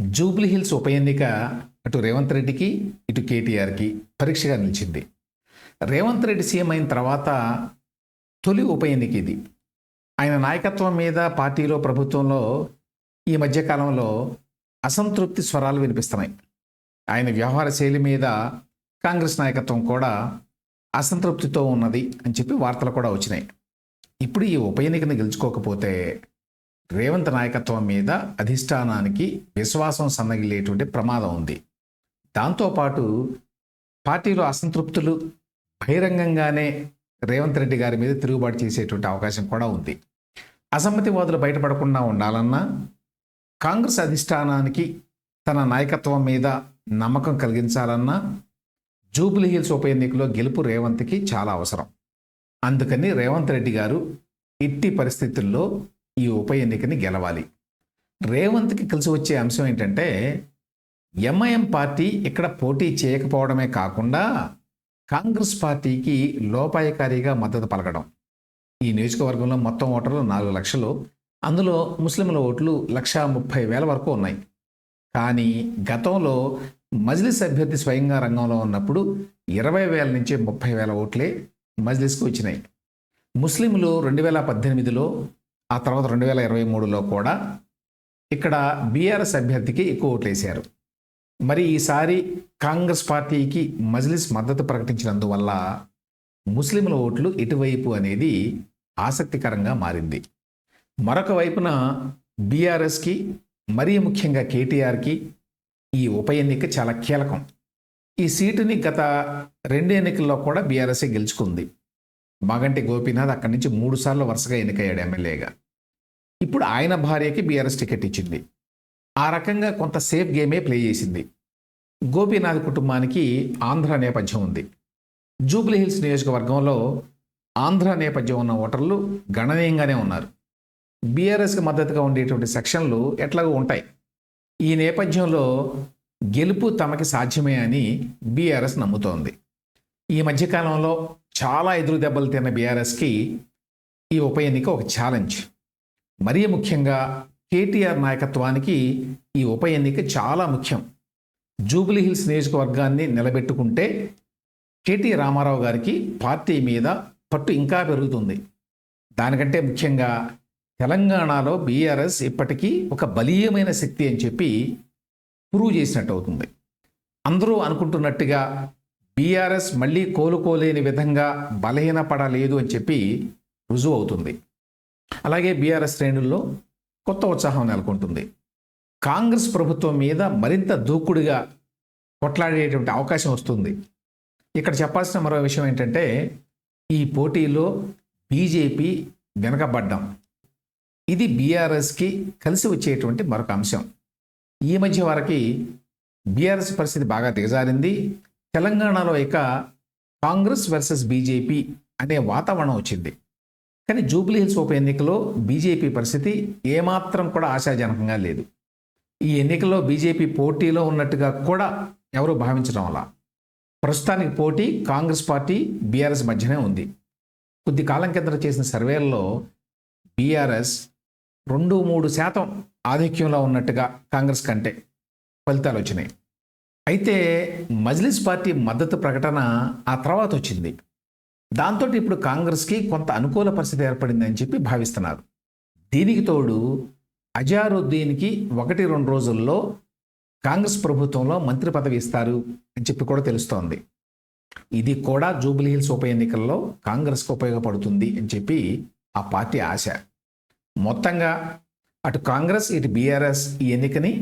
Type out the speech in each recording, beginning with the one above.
Jubilee hills ఉప ఎన్నిక అటు రేవంత్ రెడ్డికి ఇటు కేటీఆర్కి పరీక్షగా నిలిచింది. రేవంత్ రెడ్డి సీఎం అయిన తర్వాత తొలి ఉప ఎన్నిక ఇది. ఆయన నాయకత్వం మీద పార్టీలో ప్రభుత్వంలో ఈ మధ్యకాలంలో అసంతృప్తి స్వరాలు వినిపిస్తున్నాయి. ఆయన వ్యవహార శైలి మీద కాంగ్రెస్ నాయకత్వం కూడా అసంతృప్తితో ఉన్నది అని చెప్పి వార్తలు కూడా వచ్చినాయి. ఇప్పుడు ఈ ఉప ఎన్నికను గెలుచుకోకపోతే రేవంత్ నాయకత్వం మీద అధిష్టానానికి విశ్వాసం సన్నగిలేటువంటి ప్రమాదం ఉంది. దాంతోపాటు పార్టీలో అసంతృప్తులు బహిరంగంగానే రేవంత్ రెడ్డి గారి మీద తిరుగుబాటు చేసేటువంటి అవకాశం కూడా ఉంది. అసమ్మతివాదులు బయటపడకుండా ఉండాలన్నా కాంగ్రెస్ అధిష్టానానికి తన నాయకత్వం మీద నమ్మకం కలిగించాలన్నా జూబ్లీ హిల్స్ ఉప ఎన్నికలో గెలుపు రేవంత్కి చాలా అవసరం. అందుకని రేవంత్ రెడ్డి గారు ఇట్టి పరిస్థితుల్లో ఈ ఉప ఎన్నికని గెలవాలి. రేవంత్కి కలిసి వచ్చే అంశం ఏంటంటే ఎంఐఎం పార్టీ ఇక్కడ పోటీ చేయకపోవడమే కాకుండా కాంగ్రెస్ పార్టీకి లోపాయకారిగా మద్దతు పలకడం. ఈ నియోజకవర్గంలో మొత్తం ఓటర్లు నాలుగు లక్షలు. అందులో ముస్లింల ఓట్లు లక్ష ముప్పై వేల వరకు ఉన్నాయి. కానీ గతంలో మజ్లిస్ అభ్యర్థి స్వయంగా రంగంలో ఉన్నప్పుడు ఇరవై వేల నుంచి ముప్పై వేల ఓట్లే మజ్లిస్కు వచ్చినాయి. ముస్లింలు రెండు వేల పద్దెనిమిదిలో ఆ తర్వాత రెండు వేల ఇరవై మూడులో కూడా ఇక్కడ బీఆర్ఎస్ అభ్యర్థికి ఎక్కువ ఓట్లేశారు. మరి ఈసారి కాంగ్రెస్ పార్టీకి మజ్లిస్ మద్దతు ప్రకటించినందువల్ల ముస్లింల ఓట్లు ఎటువైపు అనేది ఆసక్తికరంగా మారింది. మరొక వైపున బీఆర్ఎస్కి మరీ ముఖ్యంగా కేటీఆర్కి ఈ ఉప ఎన్నిక చాలా కీలకం. ఈ సీటుని గత రెండు ఎన్నికల్లో కూడా బీఆర్ఎస్ఏ గెలుచుకుంది. మాగంటి గోపీనాథ్ అక్కడి నుంచి మూడు సార్లు వరుసగా ఎన్నికయ్యాడు ఎమ్మెల్యేగా. ఇప్పుడు ఆయన భార్యకి బీఆర్ఎస్ టికెట్ ఇచ్చింది. ఆ రకంగా కొంత సేఫ్ గేమే ప్లే చేసింది. గోపీనాథ్ కుటుంబానికి ఆంధ్ర నేపథ్యం ఉంది. జూబ్లీ హిల్స్ నియోజకవర్గంలో ఆంధ్ర నేపథ్యం ఉన్న ఓటర్లు గణనీయంగానే ఉన్నారు. బీఆర్ఎస్కి మద్దతుగా ఉండేటువంటి సెక్షన్లు ఎట్లాగో ఉంటాయి. ఈ నేపథ్యంలో గెలుపు తమకి సాధ్యమే అని బీఆర్ఎస్ నమ్ముతోంది. ఈ మధ్యకాలంలో చాలా ఎదురు దెబ్బలు తిన్న బీఆర్ఎస్కి ఈ ఉప ఎన్నిక ఒక ఛాలెంజ్ మరీ ముఖ్యంగా కేటీఆర్ నాయకత్వానికి ఈ ఉప ఎన్నిక చాలా ముఖ్యం. జూబ్లీ హిల్స్ నియోజకవర్గాన్ని నిలబెట్టుకుంటే కేటీ రామారావు గారికి పార్టీ మీద పట్టు ఇంకా పెరుగుతుంది. దానికంటే ముఖ్యంగా తెలంగాణలో బీఆర్ఎస్ ఇప్పటికీ ఒక బలీయమైన శక్తి అని చెప్పి ప్రూవ్ చేసినట్టు అవుతుంది. అందరూ అనుకుంటున్నట్టుగా బీఆర్ఎస్ మళ్ళీ కోలుకోలేని విధంగా బలహీనపడలేదు అని చెప్పి రుజువు అవుతుంది అలాగే బీఆర్ఎస్ శ్రేణుల్లో కొత్త ఉత్సాహం నెలకొంటుంది. కాంగ్రెస్ ప్రభుత్వం మీద మరింత దూకుడుగా కొట్లాడేటువంటి అవకాశం వస్తుంది. ఇక్కడ చెప్పాల్సిన మరో విషయం ఏంటంటే ఈ పోటీలో బీజేపీ వెనకబడ్డం. ఇది బీఆర్ఎస్కి కలిసి వచ్చేటువంటి మరొక అంశం. ఈ మధ్య వరకు బీఆర్ఎస్ పరిస్థితి బాగా దిగజారింది. తెలంగాణలో ఇక కాంగ్రెస్ వర్సెస్ బీజేపీ అనే వాతావరణం వచ్చింది. కానీ జూబ్లీహిల్స్ ఉప ఎన్నికలో బీజేపీ పరిస్థితి ఏమాత్రం కూడా ఆశాజనకంగా లేదు. ఈ ఎన్నికల్లో బీజేపీ పోటీలో ఉన్నట్టుగా కూడా ఎవరూ భావించడం అలా ప్రస్తుతానికి పోటీ కాంగ్రెస్ పార్టీ బీఆర్ఎస్ మధ్యనే ఉంది. కొద్ది కాలం కింద చేసిన సర్వేల్లో బీఆర్ఎస్ రెండు మూడు శాతం ఆధిక్యంలో ఉన్నట్టుగా కాంగ్రెస్ కంటే ఫలితాలు వచ్చినాయి. అయితే మజ్లిస్ పార్టీ మద్దతు ప్రకటన ఆ తర్వాత వచ్చింది. దాంతో ఇప్పుడు కాంగ్రెస్కి కొంత అనుకూల పరిస్థితి ఏర్పడిందని చెప్పి భావిస్తున్నారు. దీనికి తోడు అజారుద్దీన్కి ఒకటి రెండు రోజుల్లో కాంగ్రెస్ ప్రభుత్వంలో మంత్రి పదవి ఇస్తారు అని చెప్పి కూడా తెలుస్తోంది. ఇది కూడా జూబ్లీ హిల్స్ ఉప ఎన్నికల్లో కాంగ్రెస్కి ఉపయోగపడుతుంది అని చెప్పి ఆ పార్టీ ఆశ. మొత్తంగా అటు కాంగ్రెస్ ఇటు బీఆర్ఎస్ ఈ ఎన్నికని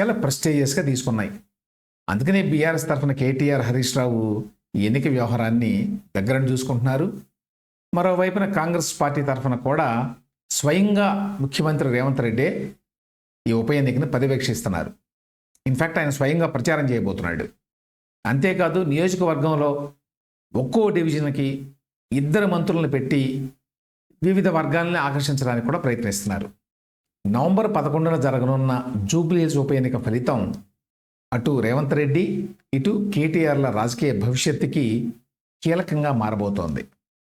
చాలా ప్రెస్టేజియస్గా తీసుకున్నాయి. అందుకనే బీఆర్ఎస్ తరఫున కేటీఆర్ హరీష్ రావు ఎన్నిక వ్యవహారాన్ని దగ్గరని చూసుకుంటున్నారు. మరోవైపున కాంగ్రెస్ పార్టీ తరఫున కూడా స్వయంగా ముఖ్యమంత్రి రేవంత్ రెడ్డి ఈ ఉప ఎన్నికను పర్యవేక్షిస్తున్నారు. ఇన్ఫ్యాక్ట్ ఆయన స్వయంగా ప్రచారం చేయబోతున్నాడు. అంతేకాదు నియోజకవర్గంలో ఒక్కో డివిజన్కి ఇద్దరు మంత్రులను పెట్టి వివిధ వర్గాలని ఆకర్షించడానికి కూడా ప్రయత్నిస్తున్నారు. నవంబర్ పదకొండున జరగనున్న జూబ్లీహిల్స్ ఉప ఎన్నిక ఫలితం అటు రేవంత్ రెడ్డి ఇటు కేటీఆర్ల రాజకీయ భవిష్యత్తుకి కీలకంగా మారబోతోంది.